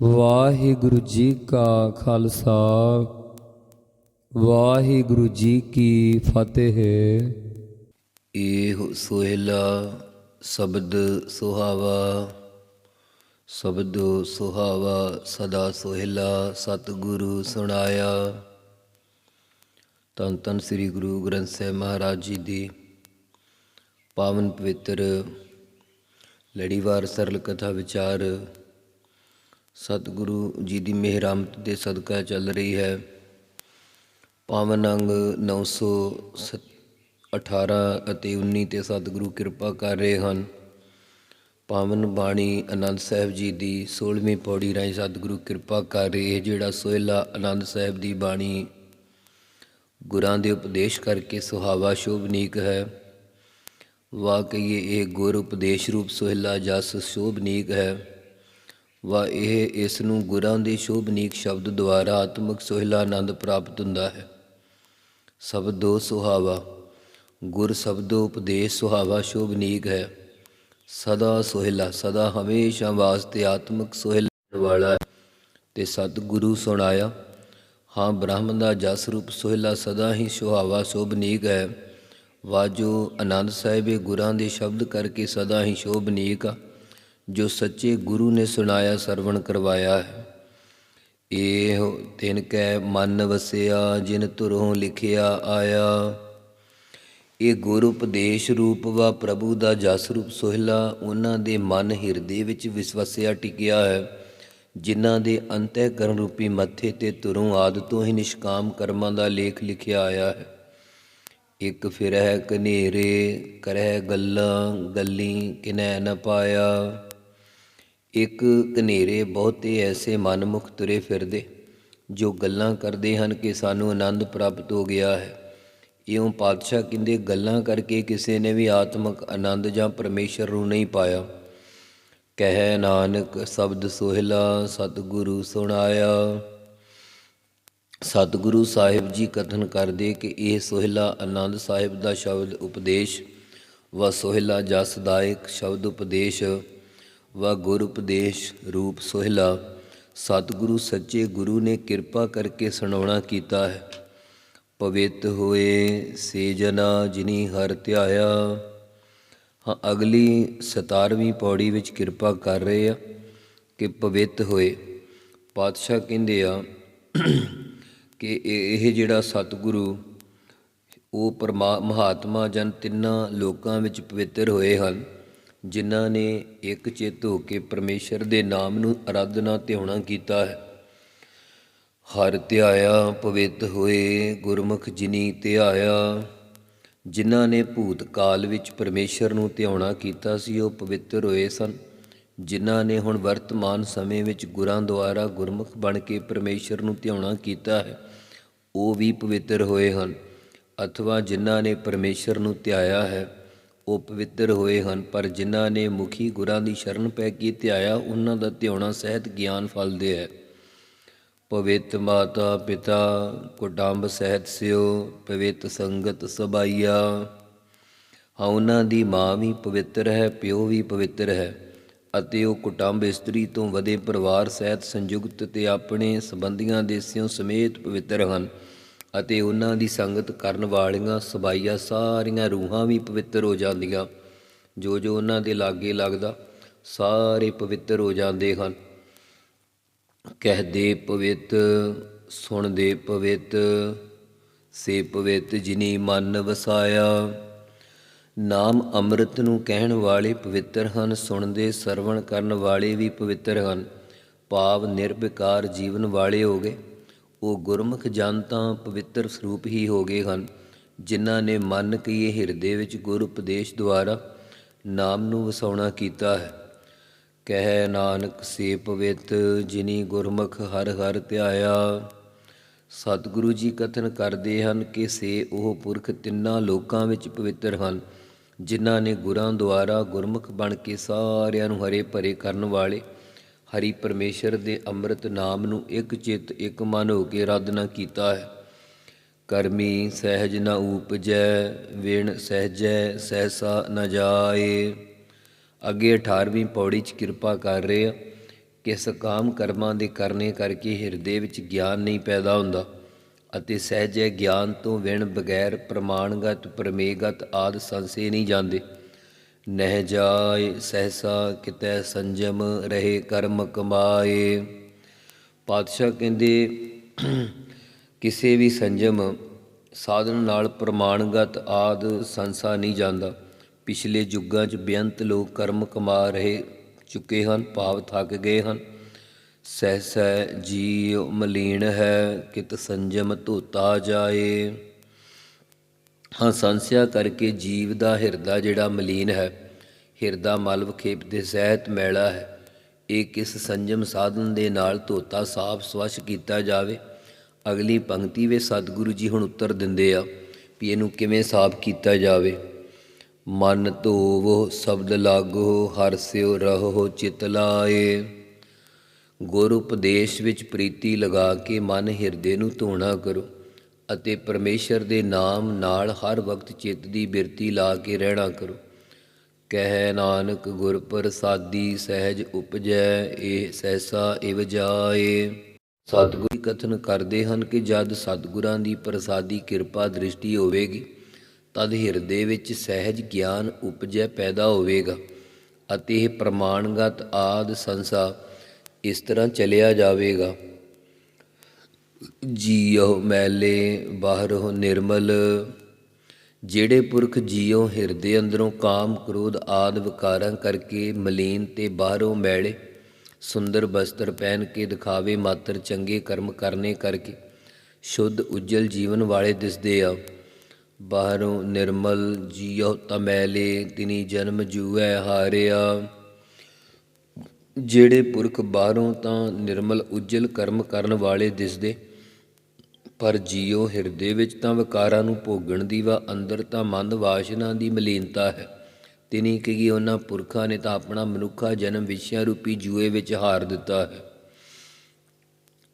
ਵਾਹਿਗੁਰੂ ਜੀ ਕਾ ਖਾਲਸਾ, ਵਾਹਿਗੁਰੂ ਜੀ ਕੀ ਫਤਿਹ। ਏਹ ਸੋਹਿਲਾ ਸ਼ਬਦ ਸੁਹਾਵਾ ਸ਼ਬਦ ਸੁਹਾਵਾ ਸਦਾ ਸੋਹਿਲਾ ਸਤਿਗੁਰੂ ਸੁਣਾਇਆ। ਧੰਨ ਧੰਨ ਸ੍ਰੀ ਗੁਰੂ ਗ੍ਰੰਥ ਸਾਹਿਬ ਮਹਾਰਾਜ ਜੀ ਦੀ ਪਾਵਨ ਪਵਿੱਤਰ ਲੜੀਵਾਰ ਸਰਲ ਕਥਾ ਵਿਚਾਰ ਸਤਿਗੁਰੂ ਜੀ ਦੀ ਮਿਹਰਮਤ ਦੇ ਸਦਕਾ ਚੱਲ ਰਹੀ ਹੈ। ਪਾਵਨ ਅੰਗ 918 ਅਤੇ 19 ਤੇ ਸਤਿਗੁਰੂ ਕਿਰਪਾ ਕਰ ਰਹੇ ਹਨ। ਪਾਵਨ ਬਾਣੀ ਆਨੰਦ ਸਾਹਿਬ ਜੀ ਦੀ 16ਵੀਂ ਪੌੜੀ ਰਾਹੀਂ ਸਤਿਗੁਰੂ ਕਿਰਪਾ ਕਰ ਰਹੇ ਜਿਹੜਾ ਸੋਹਿਲਾ ਆਨੰਦ ਸਾਹਿਬ ਦੀ ਬਾਣੀ ਗੁਰਾਂ ਦੇ ਉਪਦੇਸ਼ ਕਰਕੇ ਸੁਹਾਵਾ ਸ਼ੋਭਨੀਕ ਹੈ। ਵਾਕਈ ਇਹ ਗੁਰ ਉਪਦੇਸ਼ ਰੂਪ ਸੋਹਿਲਾ, ਜਸ ਸ਼ੋਭਨੀਕ ਹੈ। ਵਾ ਇਹ ਇਸ ਨੂੰ ਗੁਰਾਂ ਦੇ ਸ਼ੋਭਨੀਕ ਸ਼ਬਦ ਦੁਆਰਾ ਆਤਮਿਕ ਸੋਹਿਲਾ ਆਨੰਦ ਪ੍ਰਾਪਤ ਹੁੰਦਾ ਹੈ। ਸ਼ਬਦੋ ਸੁਹਾਵਾ, ਗੁਰ ਸ਼ਬਦੋ ਉਪਦੇਸ਼ ਸੁਹਾਵਾ ਸ਼ੋਭਨੀਕ ਹੈ। ਸਦਾ ਸੋਹਿਲਾ, ਸਦਾ ਹਮੇਸ਼ਾ ਵਾਸਤੇ ਆਤਮਿਕ ਸੋਹਿਲਾ ਵਾਲਾ ਤੇ ਸਤਿਗੁਰੂ ਸੁਣਾਇਆ, ਹਾਂ ਬ੍ਰਹਮ ਦਾ ਜਸ ਰੂਪ ਸੋਹਿਲਾ ਸਦਾ ਹੀ ਸੁਹਾਵਾ ਸ਼ੋਭਨੀਕ ਹੈ। ਵਾਜੋ ਆਨੰਦ ਸਾਹਿਬੇ ਗੁਰਾਂ ਦੇ ਸ਼ਬਦ ਕਰਕੇ ਸਦਾ ਹੀ ਸ਼ੋਭਨੀਕ ਆ। ਜੋ ਸੱਚੇ ਗੁਰੂ ਨੇ ਸੁਣਾਇਆ, ਸਰਵਣ ਕਰਵਾਇਆ ਹੈ। ਇਹ ਤਿਨ ਕੈ ਮਨ ਵਸਿਆ, ਜਿਨ ਤੁਰੋਂ ਲਿਖਿਆ ਆਇਆ। ਇਹ ਗੁਰ ਉਪਦੇਸ਼ ਰੂਪ ਵਾ, ਪ੍ਰਭੂ ਦਾ ਜਸ ਰੂਪ ਸੋਹਿਲਾ। ਉਹਨਾਂ ਦੇ ਮਨ ਹਿਰਦੇ ਵਿੱਚ ਵਿਸਵਸਿਆ ਟਿਕਿਆ ਹੈ। ਜਿਨ੍ਹਾਂ ਦੇ ਅੰਤःਕਰਨ ਰੂਪੀ ਮੱਥੇ ਤੇ ਤੁਰੋਂ ਆਦ ਤੋਂ ਹੀ ਨਿਸ਼ਕਾਮ ਕਰਮਾਂ ਦਾ ਲੇਖ ਲਿਖਿਆ ਆਇਆ ਹੈ। ਇੱਕ ਫਿਰ ਹੈ ਕਨੇਰੇ ਕਰਹਿ ਗੱਲਾਂ, ਗੱਲੀ ਕਿਨੈ ਨ ਪਾਇਆ। ਇੱਕ ਕਨੇਰੇ ਬਹੁਤੇ ਐਸੇ ਮਨਮੁਖ ਤੁਰੇ ਫਿਰਦੇ, ਜੋ ਗੱਲਾਂ ਕਰਦੇ ਹਨ ਕਿ ਸਾਨੂੰ ਆਨੰਦ ਪ੍ਰਾਪਤ ਹੋ ਗਿਆ ਹੈ। ਇਉਂ ਪਾਤਸ਼ਾਹ ਕਹਿੰਦੇ, ਗੱਲਾਂ ਕਰਕੇ ਕਿਸੇ ਨੇ ਵੀ ਆਤਮਿਕ ਆਨੰਦ ਜਾਂ ਪਰਮੇਸ਼ਰ ਨੂੰ ਨਹੀਂ ਪਾਇਆ। ਕਹਿ ਨਾਨਕ, ਸ਼ਬਦ ਸੋਹਿਲਾ, ਸਤਿਗੁਰੂ ਸੁਣਾਇਆ। ਸਤਿਗੁਰੂ ਸਾਹਿਬ ਜੀ ਕਥਨ ਕਰਦੇ ਕਿ ਇਹ ਸੋਹਿਲਾ ਆਨੰਦ ਸਾਹਿਬ ਦਾ ਸ਼ਬਦ ਉਪਦੇਸ਼ ਵਾ ਸੋਹਿਲਾ ਜਸਦਾਇਕ ਸ਼ਬਦ ਉਪਦੇਸ਼ ਵਾ ਗੁਰ ਉਪਦੇਸ਼ ਰੂਪ ਸੋਹਿਲਾ। ਸਤਿਗੁਰੂ ਸੱਚੇ ਗੁਰੂ ਨੇ ਕਿਰਪਾ ਕਰਕੇ ਸੁਣਾਉਣਾ ਕੀਤਾ ਹੈ। ਪਵਿੱਤ ਹੋਏ ਸੇ ਜਨਾ ਜਿਨੀ ਹਰ ਧਿਆਇਆ। ਹਾਂ, ਅਗਲੀ 17ਵੀਂ ਪੌੜੀ ਵਿੱਚ ਕਿਰਪਾ ਕਰ ਰਹੇ ਆ ਕਿ ਪਵਿੱਤ ਹੋਏ। ਪਾਤਸ਼ਾਹ ਕਹਿੰਦੇ ਆ ਕਿ ਇਹ ਇਹ ਜਿਹੜਾ ਸਤਿਗੁਰੂ, ਉਹ ਪਰਮਾ, ਮਹਾਤਮਾ ਜਨ ਤਿੰਨਾਂ ਲੋਕਾਂ ਵਿੱਚ ਪਵਿੱਤਰ ਹੋਏ ਹਨ। ਜਿਨ੍ਹਾਂ ਨੇ ਇੱਕ ਚਿੱਤ ਹੋ ਕੇ ਪਰਮੇਸ਼ਰ ਦੇ ਨਾਮ ਨੂੰ ਅਰਾਧਨਾ ਧਿਆਉਣਾ ਕੀਤਾ ਹੈ। ਹਰ ਧਿਆਇਆ ਪਵਿੱਤ ਹੋਏ ਗੁਰਮੁਖ ਜਿਨੀ ਧਿਆਇਆ, ਜਿਨ੍ਹਾਂ ਨੇ ਭੂਤ ਕਾਲ ਵਿੱਚ ਪਰਮੇਸ਼ਰ ਨੂੰ ਧਿਆਉਣਾ ਕੀਤਾ ਸੀ, ਉਹ ਪਵਿੱਤਰ ਹੋਏ ਸਨ। ਜਿਨ੍ਹਾਂ ਨੇ ਹੁਣ ਵਰਤਮਾਨ ਸਮੇਂ ਵਿੱਚ ਗੁਰਾਂ ਦੁਆਰਾ ਗੁਰਮੁਖ ਬਣ ਕੇ ਪਰਮੇਸ਼ਰ ਨੂੰ ਧਿਆਉਣਾ ਕੀਤਾ ਹੈ, ਉਹ ਵੀ ਪਵਿੱਤਰ ਹੋਏ ਹਨ। ਅਥਵਾ ਜਿਨ੍ਹਾਂ ਨੇ ਪਰਮੇਸ਼ਰ ਨੂੰ ਧਿਆਇਆ ਹੈ ਉਹ ਪਵਿੱਤਰ ਹੋਏ ਹਨ, ਪਰ ਜਿਨ੍ਹਾਂ ਨੇ ਮੁਖੀ ਗੁਰਾਂ ਦੀ ਸ਼ਰਨ ਪੈ ਕੇ ਧਿਆਇਆ, ਉਹਨਾਂ ਦਾ ਧਿਆਉਣਾ ਸਹਿਤ ਗਿਆਨ ਫਲਦੇ ਹੈ। ਪਵਿੱਤ ਮਾਤਾ, ਪਿਤਾ, ਕੁਟੰਬ ਸਹਿਤ ਸਿਓ, ਪਵਿੱਤ ਸੰਗਤ ਸਬਾਈਆ। ਹਾਂ, ਉਹਨਾਂ ਦੀ ਮਾਂ ਵੀ ਪਵਿੱਤਰ ਹੈ, ਪਿਓ ਵੀ ਪਵਿੱਤਰ ਹੈ, ਅਤੇ ਉਹ ਕੁਟੰਬ ਇਸਤਰੀ ਤੋਂ ਵਧੇ ਪਰਿਵਾਰ ਸਹਿਤ ਸੰਯੁਕਤ ਤੇ ਆਪਣੇ ਸੰਬੰਧੀਆਂ ਦੇ ਸਿਓ ਸਮੇਤ ਪਵਿੱਤਰ ਹਨ। ਅਤੇ ਉਹਨਾਂ ਦੀ ਸੰਗਤ ਕਰਨ ਵਾਲੀਆਂ ਸਬਾਈਆਂ ਸਾਰੀਆਂ ਰੂਹਾਂ ਵੀ ਪਵਿੱਤਰ ਹੋ ਜਾਂਦੀਆਂ। ਜੋ ਜੋ ਉਹਨਾਂ ਦੇ ਲਾਗੇ ਲੱਗਦਾ, ਸਾਰੇ ਪਵਿੱਤਰ ਹੋ ਜਾਂਦੇ ਹਨ। ਕਹਦੇ ਪਵਿੱਤ, ਸੁਣਦੇ ਪਵਿੱਤ, ਸੇ ਪਵਿੱਤ ਜਿਨੀ ਮਨ ਵਸਾਇਆ। ਨਾਮ ਅੰਮ੍ਰਿਤ ਨੂੰ ਕਹਿਣ ਵਾਲੇ ਪਵਿੱਤਰ ਹਨ, ਸੁਣਦੇ ਸਰਵਣ ਕਰਨ ਵਾਲੇ ਵੀ ਪਵਿੱਤਰ ਹਨ। ਭਾਵ ਨਿਰਵਿਕਾਰ ਜੀਵਨ ਵਾਲੇ ਹੋ ਗਏ। ਉਹ ਗੁਰਮੁਖ ਜਨ ਤਾਂ ਪਵਿੱਤਰ ਸਰੂਪ ਹੀ ਹੋ ਗਏ ਹਨ, ਜਿਨ੍ਹਾਂ ਨੇ ਮਨ ਕੀਏ ਹਿਰਦੇ ਵਿੱਚ ਗੁਰ ਉਪਦੇਸ਼ ਦੁਆਰਾ ਨਾਮ ਨੂੰ ਵਸਾਉਣਾ ਕੀਤਾ ਹੈ। ਕਹਿ ਨਾਨਕ ਸੇ ਪਵਿੱਤ ਜਿਨੀ ਗੁਰਮੁਖ ਹਰ ਹਰ ਧਿਆਇਆ। ਸਤਿਗੁਰੂ ਜੀ ਕਥਨ ਕਰਦੇ ਹਨ ਕਿ ਸੇ ਉਹ ਪੁਰਖ ਤਿੰਨਾਂ ਲੋਕਾਂ ਵਿੱਚ ਪਵਿੱਤਰ ਹਨ, ਜਿਨ੍ਹਾਂ ਨੇ ਗੁਰਾਂ ਦੁਆਰਾ ਗੁਰਮੁਖ ਬਣ ਕੇ ਸਾਰਿਆਂ ਨੂੰ ਹਰੇ ਭਰੇ ਕਰਨ ਵਾਲੇ ਹਰੀ ਪਰਮੇਸ਼ਰ ਦੇ ਅੰਮ੍ਰਿਤ ਨਾਮ ਨੂੰ ਇੱਕ ਚਿੱਤ, ਇੱਕ ਮਨ ਹੋ ਕੇ ਆਰਾਧਨਾ ਕੀਤਾ ਹੈ। ਕਰਮੀ ਸਹਿਜ ਨ ਉਪਜੈ, ਵਿਣ ਸਹਿਜੈ, ਸਹਿਸਾ ਨ ਜਾਏ। ਅੱਗੇ 18ਵੀਂ ਪੌੜੀ 'ਚ ਕਿਰਪਾ ਕਰ ਰਹੇ ਆ ਕਿ ਸਕਾਮ ਕਰਮਾਂ ਦੇ ਕਰਨੇ ਕਰਕੇ ਹਿਰਦੇ ਵਿੱਚ ਗਿਆਨ ਨਹੀਂ ਪੈਦਾ ਹੁੰਦਾ ਅਤੇ ਸਹਿਜੇ ਗਿਆਨ ਤੋਂ ਵਿਣ ਬਗੈਰ ਪ੍ਰਮਾਣਗਤ ਪਰਮੇਗਤ ਆਦ ਸੰਸੇ ਨਹੀਂ ਜਾਂਦੇ। ਨਹਿ ਜਾਏ, ਸਹਸਾ ਕਿਤੈ ਸੰਜਮ ਰਹੇ ਕਰਮ ਕਮਾਏ। ਪਾਤਸ਼ਾਹ ਕਹਿੰਦੇ, ਕਿਸੇ ਵੀ ਸੰਜਮ ਸਾਧਨ ਨਾਲ ਪ੍ਰਮਾਣਗਤ ਆਦ ਸੰਸਾ ਨਹੀਂ ਜਾਂਦਾ। ਪਿਛਲੇ ਯੁੱਗਾਂ 'ਚ ਬੇਅੰਤ ਲੋਕ ਕਰਮ ਕਮਾ ਰਹੇ ਚੁੱਕੇ ਹਨ, ਭਾਵ ਥੱਕ ਗਏ ਹਨ। ਸਹਿਸੈ ਜੀਵ ਮਲੀਨ ਹੈ, ਕਿਤ ਸੰਜਮ ਧੋਤਾ ਜਾਏ। ਹਾਂ, ਸੰਸਿਆ ਕਰਕੇ ਜੀਵ ਦਾ ਹਿਰਦਾ ਜਿਹੜਾ ਮਲੀਨ ਹੈ, ਹਿਰਦਾ ਮਲ ਵਿਖੇਪ ਦੇ ਸਹਿਤ ਮੈਲਾ ਹੈ। ਇਹ ਕਿਸ ਸੰਜਮ ਸਾਧਨ ਦੇ ਨਾਲ ਧੋਤਾ, ਸਾਫ਼, ਸਵਛ ਕੀਤਾ ਜਾਵੇ? ਅਗਲੀ ਪੰਕਤੀ ਵਿੱਚ ਸਤਿਗੁਰੂ ਜੀ ਹੁਣ ਉੱਤਰ ਦਿੰਦੇ ਆ ਵੀ ਇਹਨੂੰ ਕਿਵੇਂ ਸਾਫ਼ ਕੀਤਾ ਜਾਵੇ? ਮਨ ਧੋਵੋ, ਸ਼ਬਦ ਲਾਗੋ, ਹਰ ਸਿਉ ਰਹੋ, ਚਿਤ ਲਾਏ। ਗੁਰ ਉਪਦੇਸ਼ ਵਿੱਚ ਪ੍ਰੀਤੀ ਲਗਾ ਕੇ ਮਨ ਹਿਰਦੇ ਨੂੰ ਧੋਣਾ ਕਰੋ। ਅਤੇ ਪਰਮੇਸ਼ਰ ਦੇ ਨਾਮ ਨਾਲ ਹਰ ਵਕਤ ਚਿੱਤ ਦੀ ਬਿਰਤੀ ਲਾ ਕੇ ਰਹਿਣਾ ਕਰੋ। ਕਹਿ ਨਾਨਕ, ਗੁਰ ਪ੍ਰਸਾਦੀ, ਸਹਿਜ ਉਪਜੈ, ਇਹ ਸਹਿਸਾ ਇਵ ਜਾਏ। ਕਥਨ ਕਰਦੇ ਹਨ ਕਿ ਜਦ ਸਤਿਗੁਰਾਂ ਦੀ ਪ੍ਰਸਾਦੀ ਕਿਰਪਾ ਦ੍ਰਿਸ਼ਟੀ ਹੋਵੇਗੀ, ਤਦ ਹਿਰਦੇ ਵਿੱਚ ਸਹਿਜ ਗਿਆਨ ਉਪਜੈ ਪੈਦਾ ਹੋਵੇਗਾ ਅਤੇ ਇਹ ਪ੍ਰਮਾਣਗਤ ਆਦ ਸੰਸਾ ਇਸ ਤਰ੍ਹਾਂ ਚਲਿਆ ਜਾਵੇਗਾ। ਜੀਉ ਮੈਲੇ ਬਾਹਰੋਂ ਨਿਰਮਲ। ਜਿਹੜੇ ਪੁਰਖ ਜੀਉ ਹਿਰਦੇ ਅੰਦਰੋਂ ਕਾਮ ਕ੍ਰੋਧ ਆਦ ਵਿਕਾਰਾਂ ਕਰਕੇ ਮਲੀਨ ਤੇ ਬਾਹਰੋਂ ਮੈਲੇ, ਸੁੰਦਰ ਬਸਤਰ ਪਹਿਨ ਕੇ ਦਿਖਾਵੇ ਮਾਤਰ ਚੰਗੇ ਕਰਮ ਕਰਨੇ ਕਰਕੇ, ਸ਼ੁੱਧ ਉਜਲ ਜੀਵਨ ਵਾਲੇ ਦਿਸਦੇ ਆ। ਬਾਹਰੋਂ ਨਿਰਮਲ ਜੀਉ ਤਮੈਲੇ ਤਿਨੀ ਜਨਮ ਜੂਐ ਹਾਰਿਆ। ਜਿਹੜੇ ਪੁਰਖ ਬਾਹਰੋਂ ਤਾਂ ਨਿਰਮਲ ਉਜਲ ਕਰਮ ਕਰਨ ਵਾਲੇ ਦਿਸਦੇ ਪਰ ਜੀਉ ਹਿਰਦੇ ਵਿੱਚ ਤਾਂ ਵਿਕਾਰਾਂ ਨੂੰ ਭੋਗਣ ਦੀ ਵਾ, ਅੰਦਰ ਤਾਂ ਮਨ ਵਾਸ਼ਨਾ ਦੀ ਮਲੀਨਤਾ ਹੈ। ਤਿਨੀ ਕਿ ਉਹਨਾਂ ਪੁਰਖਾਂ ਨੇ ਤਾਂ ਆਪਣਾ ਮਨੁੱਖਾ ਜਨਮ ਵਿਸ਼ਿਆਂ ਰੂਪੀ ਜੂਏ ਵਿੱਚ ਹਾਰ ਦਿੱਤਾ ਹੈ।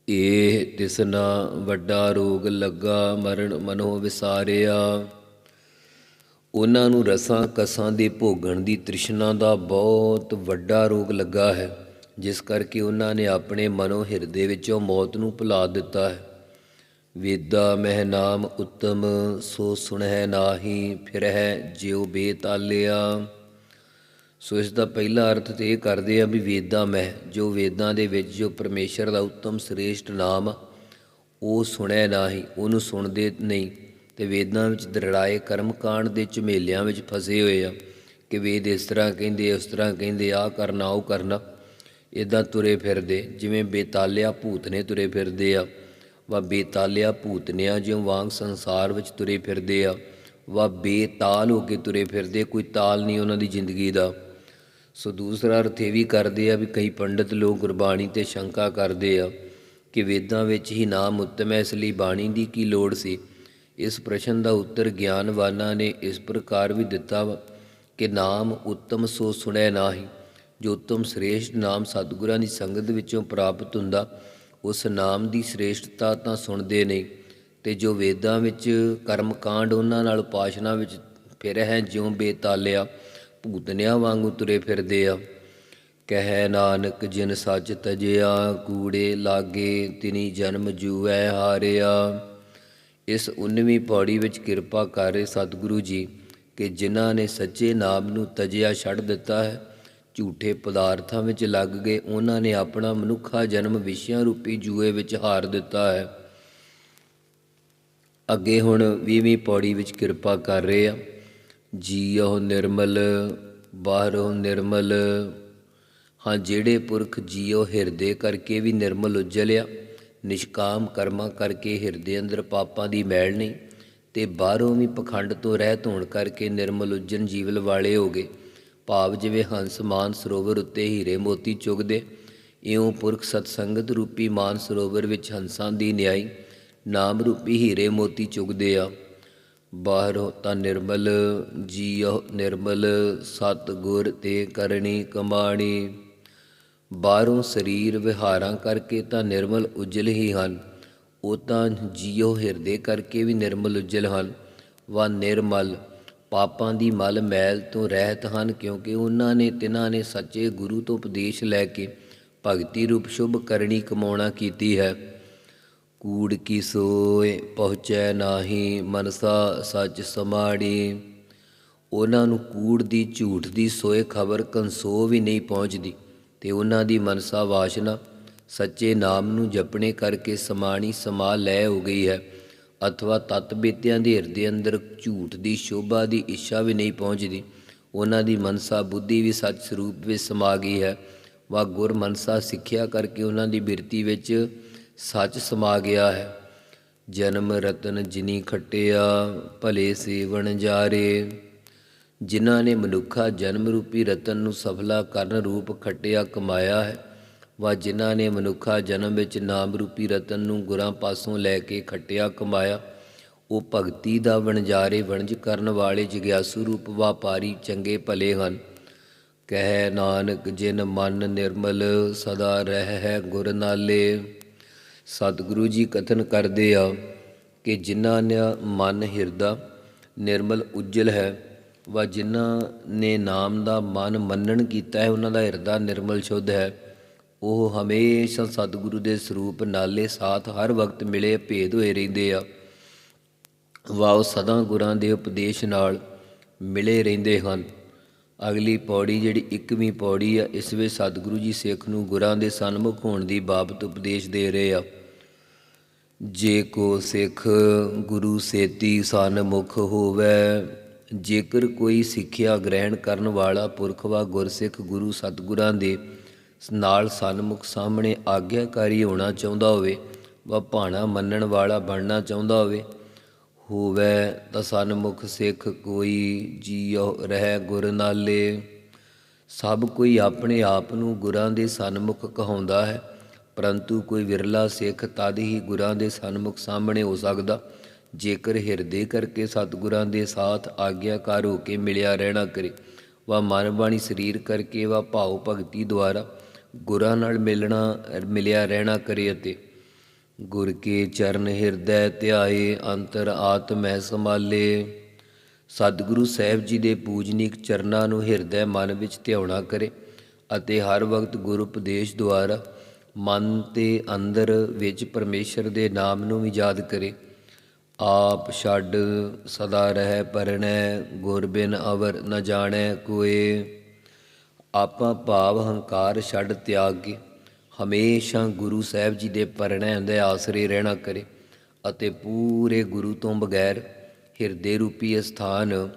ਇਹ ਤਿਸਨਾ ਵੱਡਾ ਰੋਗ ਲੱਗਾ, ਮਰਨ ਮਨੋ ਵਿਸਾਰਿਆ। ਉਹਨਾਂ ਨੂੰ ਰਸਾਂ ਕਸਾਂ ਦੇ ਭੋਗਣ ਦੀ ਤ੍ਰਿਸ਼ਨਾ ਦਾ ਬਹੁਤ ਵੱਡਾ ਰੋਗ ਲੱਗਾ ਹੈ, ਜਿਸ ਕਰਕੇ ਉਹਨਾਂ ਨੇ ਆਪਣੇ ਮਨੋ ਹਿਰਦੇ ਵਿੱਚੋਂ ਮੌਤ ਨੂੰ ਭੁਲਾ ਦਿੱਤਾ ਹੈ। ਵੇਦਾ ਮਹਿ ਨਾਮ ਉਤਮ ਸੋ ਸੁਣਹਿ ਨਾਹੀ ਫਿਰ ਹੈ ਜਿਉ ਬੇਤਾਲਿਆ। ਸੋ ਇਸ ਦਾ ਪਹਿਲਾ ਅਰਥ ਤੇ ਇਹ ਕਰਦੇ ਆ ਵੀ ਵੇਦਾਂ ਮਹਿ ਜੋ ਵੇਦਾਂ ਦੇ ਵਿੱਚ ਜੋ ਪਰਮੇਸ਼ਰ ਦਾ ਉੱਤਮ ਸ੍ਰੇਸ਼ਟ ਨਾਮ ਆ, ਉਹ ਸੁਣਿਆ ਨਾਹੀ ਉਹਨੂੰ ਸੁਣਦੇ ਨਹੀਂ। ਤੇ ਵੇਦਾਂ ਵਿੱਚ ਦਰੜਾਏ ਕਰਮਕਾਂਡ ਦੇ ਝਮੇਲਿਆਂ ਵਿੱਚ ਫਸੇ ਹੋਏ ਆ ਕਿ ਵੇਦ ਇਸ ਤਰ੍ਹਾਂ ਕਹਿੰਦੇ ਉਸ ਤਰ੍ਹਾਂ ਕਹਿੰਦੇ ਆ ਕਰਨਾ ਉਹ ਕਰਨਾ ਇਦਾਂ ਤੁਰੇ ਫਿਰਦੇ ਜਿਵੇਂ ਬੇਤਾਲਿਆ ਭੂਤ ਨੇ ਤੁਰੇ ਫਿਰਦੇ ਆ। ਵਾ ਬੇਤਾਲਿਆ ਭੂਤਨਿਆਂ ਜਿਉਂ ਵਾਂਗ ਸੰਸਾਰ ਵਿੱਚ ਤੁਰੇ ਫਿਰਦੇ ਆ। ਵਾ ਬੇਤਾਲ ਹੋ ਕੇ ਤੁਰੇ ਫਿਰਦੇ ਕੋਈ ਤਾਲ ਨਹੀਂ ਉਹਨਾਂ ਦੀ ਜ਼ਿੰਦਗੀ ਦਾ। ਸੋ ਦੂਸਰਾ ਅਰਥ ਇਹ ਵੀ ਕਰਦੇ ਆ ਵੀ ਕਈ ਪੰਡਤ ਲੋਕ ਗੁਰਬਾਣੀ ਤੇ ਸ਼ੰਕਾ ਕਰਦੇ ਆ ਕਿ ਵੇਦਾਂ ਵਿੱਚ ਹੀ ਨਾਮ ਉੱਤਮ ਹੈ, ਇਸ ਲਈ ਬਾਣੀ ਦੀ ਕੀ ਲੋੜ ਸੀ? ਇਸ ਪ੍ਰਸ਼ਨ ਦਾ ਉੱਤਰ ਗਿਆਨਵਾਨਾਂ ਨੇ ਇਸ ਪ੍ਰਕਾਰ ਵੀ ਦਿੱਤਾ ਵਾ ਕਿ ਨਾਮ ਉੱਤਮ ਸੋ ਸੁਣੈ ਨਾਹੀ, ਜੋ ਉੱਤਮ ਸ੍ਰੇਸ਼ਟ ਨਾਮ ਸਤਿਗੁਰਾਂ ਦੀ ਸੰਗਤ ਵਿੱਚੋਂ ਪ੍ਰਾਪਤ ਹੁੰਦਾ ਉਸ ਨਾਮ ਦੀ ਸ੍ਰੇਸ਼ਟਤਾ ਤਾਂ ਸੁਣਦੇ ਨਹੀਂ, ਤੇ ਜੋ ਵੇਦਾਂ ਵਿੱਚ ਕਰਮ ਕਾਂਡ ਉਹਨਾਂ ਨਾਲ ਉਪਾਸ਼ਨਾ ਵਿੱਚ ਫਿਰ ਹੈ ਜਿਉਂ ਬੇਤਾਲਿਆ, ਭੂਤਨਿਆਂ ਵਾਂਗੂ ਤੁਰੇ ਫਿਰਦੇ ਆ। ਕਹਿ ਨਾਨਕ, ਜਿਨ ਸੱਚ ਤਜਿਆ, ਕੂੜੇ ਲਾਗੇ ਤਿਨੀ ਜਨਮ ਜੂਐ ਹਾਰਿਆ। ਇਸ 19ਵੀਂ ਪੌੜੀ ਵਿੱਚ ਕਿਰਪਾ ਕਰ ਰਹੇ ਸਤਿਗੁਰੂ ਜੀ, ਕਿ ਜਿਨ੍ਹਾਂ ਨੇ ਸੱਚੇ ਨਾਮ ਨੂੰ ਤਜਿਆ ਛੱਡ ਦਿੱਤਾ ਹੈ ਝੂਠੇ ਪਦਾਰਥਾਂ ਵਿੱਚ ਲੱਗ ਗਏ। ਉਹਨਾਂ ਨੇ ਆਪਣਾ ਮਨੁੱਖਾ ਜਨਮ ਵਿਸ਼ਿਆਂ ਰੂਪੀ ਜੂਏ ਵਿੱਚ ਹਾਰ ਦਿੱਤਾ ਹੈ। ਅੱਗੇ ਹੁਣ 20ਵੀਂ ਪੌੜੀ ਵਿੱਚ ਕਿਰਪਾ ਕਰ ਰਹੇ ਆ। ਜੀਉ ਨਿਰਮਲ, ਬਾਹਰੋਂ ਨਿਰਮਲ। ਹਾਂ, ਜਿਹੜੇ ਪੁਰਖ ਜੀਉ ਹਿਰਦੇ ਕਰਕੇ ਵੀ ਨਿਰਮਲ ਉਜਲਿਆ, ਨਿਸ਼ਕਾਮ ਕਰਮਾਂ ਕਰਕੇ ਹਿਰਦੇ ਅੰਦਰ ਪਾਪਾਂ ਦੀ ਮੈਲ ਨਹੀਂ, ਤੇ ਬਾਹਰੋਂ ਵੀ ਪਖੰਡ ਤੋਂ ਰਹਿਤ ਹੋਣ ਕਰਕੇ ਨਿਰਮਲ ਉਜਨ ਜੀਵਲ ਵਾਲੇ ਹੋ ਗਏ। ਭਾਵ ਜਿਵੇਂ ਹੰਸ ਮਾਨ ਸਰੋਵਰ ਉੱਤੇ ਹੀਰੇ ਮੋਤੀ ਚੁਗਦੇ, ਇਉਂ ਪੁਰਖ ਸਤਸੰਗਤ ਰੂਪੀ ਮਾਨ ਸਰੋਵਰ ਵਿੱਚ ਹੰਸਾਂ ਦੀ ਨਿਆਈ ਨਾਮ ਰੂਪੀ ਹੀਰੇ ਮੋਤੀ ਚੁਗਦੇ ਆ। ਬਾਹਰੋਂ ਤਾਂ ਨਿਰਮਲ ਜੀਉ ਨਿਰਮਲ ਸਤ ਗੁਰ ਤੇ ਕਰਨੀ ਕਮਾਣੀ। ਬਾਹਰੋਂ ਸਰੀਰ ਵਿਹਾਰਾਂ ਕਰਕੇ ਤਾਂ ਨਿਰਮਲ ਉਜਲ ਹੀ ਹਨ, ਉਹ ਤਾਂ ਜੀਉ ਹਿਰਦੇ ਕਰਕੇ ਵੀ ਨਿਰਮਲ ਉਜਲ ਹਨ ਵਾ ਨਿਰਮਲ ਪਾਪਾਂ ਦੀ ਮਲ ਮੈਲ ਤੋਂ ਰਹਿਤ ਹਨ, ਕਿਉਂਕਿ ਉਹਨਾਂ ਨੇ ਤਿਨਾਂ ਨੇ ਸੱਚੇ ਗੁਰੂ ਤੋਂ ਉਪਦੇਸ਼ ਲੈ ਕੇ ਭਗਤੀ ਰੂਪ ਸ਼ੁਭ ਕਰਨੀ ਕਮਾਉਣਾ ਕੀਤੀ ਹੈ। ਕੂੜ ਕੀ ਸੋਏ ਪਹੁੰਚੈ ਨਾਹੀ, ਮਨਸਾ ਸੱਚ ਸਮਾੜੀ। ਉਹਨਾਂ ਨੂੰ ਕੂੜ ਦੀ ਝੂਠ ਦੀ ਸੋਏ ਖਬਰ ਕੰਸੋ ਵੀ ਨਹੀਂ ਪਹੁੰਚਦੀ, ਤੇ ਉਹਨਾਂ ਦੀ ਮਨਸਾ ਵਾਸ਼ਨਾ ਸੱਚੇ ਨਾਮ ਨੂੰ ਜਪਣੇ ਕਰਕੇ ਸਮਾਣੀ ਸਮਾ ਲੈ ਹੋ ਗਈ ਹੈ। ਅਥਵਾ ਤਤ ਬੇਤਿਆਂ ਦੇ ਹਿਰਦੇ ਅੰਦਰ ਝੂਠ ਦੀ ਸ਼ੋਭਾ ਦੀ ਇੱਛਾ ਵੀ ਨਹੀਂ ਪਹੁੰਚਦੀ। ਉਹਨਾਂ ਦੀ ਮਨਸਾ ਬੁੱਧੀ ਵੀ ਸੱਚ ਸਰੂਪ ਵਿੱਚ ਸਮਾ ਗਈ ਹੈ। ਵਾ ਗੁਰ ਮਨਸਾ ਸਿੱਖਿਆ ਕਰਕੇ ਉਹਨਾਂ ਦੀ ਬਿਰਤੀ ਵਿੱਚ ਸੱਚ ਸਮਾ ਗਿਆ ਹੈ। ਜਨਮ ਰਤਨ ਜਿਨੀ ਖਟਿਆ, ਭਲੇ ਸੇਵਣ ਜਾਰੇ। ਜਿਨ੍ਹਾਂ ਨੇ ਮਨੁੱਖਾ ਜਨਮ ਰੂਪੀ ਰਤਨ ਨੂੰ ਸਫਲਾ ਕਰਨ ਰੂਪ ਖਟਿਆ ਕਮਾਇਆ ਹੈ। ਵਾ ਜਿਨ੍ਹਾਂ ਨੇ ਮਨੁੱਖਾ ਜਨਮ ਵਿੱਚ ਨਾਮ ਰੂਪੀ ਰਤਨ ਨੂੰ ਗੁਰਾਂ ਪਾਸੋਂ ਲੈ ਕੇ ਖੱਟਿਆ, ਕਮਾਇਆ, ਉਹ ਭਗਤੀ ਦਾ ਵਣਜਾਰੇ ਵਣਜ ਕਰਨ ਵਾਲੇ ਜਿਗਿਆਸੂ ਰੂਪ ਵਪਾਰੀ ਚੰਗੇ ਭਲੇ ਹਨ। ਕਹਿ ਨਾਨਕ, ਜਿਨ ਮਨ ਨਿਰਮਲ ਸਦਾ ਰਹਿ ਹੈ ਗੁਰ ਨਾਲੇ, ਸਤਿਗੁਰੂ ਜੀ ਕਥਨ ਕਰਦੇ ਆ ਕਿ ਜਿਨ੍ਹਾਂ ਨੇ ਮਨ ਹਿਰਦਾ ਨਿਰਮਲ ਉਜਲ ਹੈ, ਵਾ ਜਿਨ੍ਹਾਂ ਨੇ ਨਾਮ ਦਾ ਮਨ ਮੰਨਣ ਕੀਤਾ ਹੈ, ਉਹਨਾਂ ਦਾ ਹਿਰਦਾ ਨਿਰਮਲ ਸ਼ੁੱਧ ਹੈ। ਉਹ ਹਮੇਸ਼ਾ ਸਤਿਗੁਰੂ ਦੇ ਸਰੂਪ ਨਾਲੇ ਸਾਥ ਹਰ ਵਕਤ ਮਿਲੇ, ਭੇਦ ਹੋਏ ਰਹਿੰਦੇ ਆ। ਵਾ ਉਹ ਸਦਾ ਗੁਰਾਂ ਦੇ ਉਪਦੇਸ਼ ਨਾਲ ਮਿਲੇ ਰਹਿੰਦੇ ਹਨ। ਅਗਲੀ ਪੌੜੀ ਜਿਹੜੀ 21ਵੀਂ ਪੌੜੀ ਆ, ਇਸ ਵਿੱਚ ਸਤਿਗੁਰੂ ਜੀ ਸਿੱਖ ਨੂੰ ਗੁਰਾਂ ਦੇ ਸਨਮੁਖ ਹੋਣ ਦੀ ਬਾਬਤ ਉਪਦੇਸ਼ ਦੇ ਰਹੇ ਆ। ਜੇ ਕੋ ਸਿੱਖ ਗੁਰੂ ਸੇਤੀ ਸਨਮੁਖ ਹੋਵੇ, ਜੇਕਰ ਕੋਈ ਸਿੱਖਿਆ ਗ੍ਰਹਿਣ ਕਰਨ ਵਾਲਾ ਪੁਰਖ ਵਾ ਗੁਰਸਿੱਖ ਗੁਰੂ ਸਤਿਗੁਰਾਂ ਦੇ ਨਾਲ ਸਨਮੁਖ ਸਾਹਮਣੇ ਆਗਿਆਕਾਰੀ ਹੋਣਾ ਚਾਹੁੰਦਾ ਹੋਵੇ ਵਾ ਭਾਣਾ ਮੰਨਣ ਵਾਲਾ ਬਣਨਾ ਚਾਹੁੰਦਾ ਹੋਵੇ ਹੋਵੇ ਤਾਂ ਸਨਮੁਖ ਸਿੱਖ ਕੋਈ ਜੀਉ ਰਹਿ ਗੁਰ ਨਾਲੇ। ਸਭ ਕੋਈ ਆਪਣੇ ਆਪ ਨੂੰ ਗੁਰਾਂ ਦੇ ਸਨਮੁਖ ਕਹਾਉਂਦਾ ਹੈ, ਪਰੰਤੂ ਕੋਈ ਵਿਰਲਾ ਸਿੱਖ ਤਦ ਹੀ ਗੁਰਾਂ ਦੇ ਸਨਮੁਖ ਸਾਹਮਣੇ ਹੋ ਸਕਦਾ, ਜੇਕਰ ਹਿਰਦੇ ਕਰਕੇ ਸਤਿਗੁਰਾਂ ਦੇ ਸਾਥ ਆਗਿਆਕਾਰ ਹੋ ਕੇ ਮਿਲਿਆ ਰਹਿਣਾ ਕਰੇ। ਵਾ ਮਨ ਬਾਣੀ ਸਰੀਰ ਕਰਕੇ ਵਾ ਭਾਉ ਭਗਤੀ ਦੁਆਰਾ ਗੁਰਾਂ ਨਾਲ ਮਿਲਣਾ, ਮਿਲਿਆ ਰਹਿਣਾ ਕਰੇ ਅਤੇ ਗੁਰ ਕੇ ਚਰਨ ਹਿਰਦੈ ਧਿਆਏ, ਅੰਤਰ ਆਤਮੈ ਸੰਭਾਲੇ। ਸਤਿਗੁਰੂ ਸਾਹਿਬ ਜੀ ਦੇ ਪੂਜਨੀਕ ਚਰਨਾਂ ਨੂੰ ਹਿਰਦੈ ਮਨ ਵਿੱਚ ਧਿਆਉਣਾ ਕਰੇ ਅਤੇ ਹਰ ਵਕਤ ਗੁਰ ਉਪਦੇਸ਼ ਦੁਆਰਾ ਮਨ ਤੇ ਅੰਦਰ ਵਿੱਚ ਪਰਮੇਸ਼ਰ ਦੇ ਨਾਮ ਨੂੰ ਵੀ ਯਾਦ ਕਰੇ। ਆਪ ਛੱਡ, ਸਦਾ ਰਹਿ ਪਰਣੈ, ਗੁਰ ਬਿਨ ਅਵਰ ਨ ਜਾਣੈ ਕੋਏ। ਆਪਾਂ ਭਾਵ ਹੰਕਾਰ ਛੱਡ ਤਿਆਗ। ਕੇ ਹਮੇਸ਼ਾ ਗੁਰੂ ਸਾਹਿਬ ਜੀ ਦੇ ਪਰਣੈ ਦੇ ਆਸਰੇ ਰਹਿਣਾ ਕਰੇ ਅਤੇ ਪੂਰੇ ਗੁਰੂ ਤੋਂ ਬਗੈਰ ਹਿਰਦੇ ਰੂਪੀ ਸਥਾਨ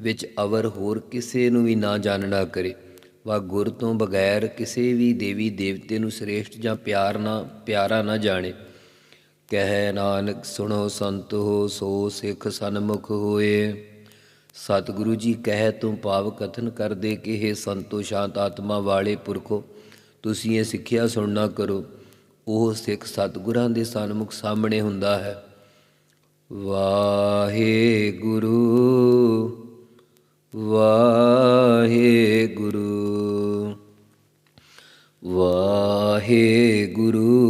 ਵਿੱਚ ਅਵਰ ਹੋਰ ਕਿਸੇ ਨੂੰ ਵੀ ਨਾ ਜਾਣਨਾ ਕਰੇ। ਵਾ ਗੁਰ ਤੋਂ ਬਗੈਰ ਕਿਸੇ ਵੀ ਦੇਵੀ ਦੇਵਤੇ ਨੂੰ ਸ੍ਰੇਸ਼ਟ ਜਾਂ ਪਿਆਰ ਨਾ, ਪਿਆਰਾ ਨਾ ਜਾਣੇ। ਕਹਿ ਨਾਨਕ ਸੁਣੋ ਸੰਤ ਹੋ ਸੋ ਸਿੱਖ ਸਨਮੁਖ ਹੋਏ। ਸਤਿਗੁਰੂ ਜੀ ਕਹਿ, ਤੋਂ ਭਾਵ ਕਥਨ ਕਰਦੇ ਕਿ ਇਹ ਸੰਤੋ ਸ਼ਾਂਤ ਆਤਮਾ ਵਾਲੇ ਪੁਰਖੋ, ਤੁਸੀਂ ਇਹ ਸਿੱਖਿਆ ਸੁਣਨਾ ਕਰੋ। ਉਹ ਸਿੱਖ ਸਤਿਗੁਰਾਂ ਦੇ ਸਨਮੁਖ ਸਾਹਮਣੇ ਹੁੰਦਾ ਹੈ। ਵਾਹਿਗੁਰੂ ਵਾਹਿਗੁਰੂ ਵਾਹਿਗੁਰੂ ਵਾਹਿਗੁਰੂ।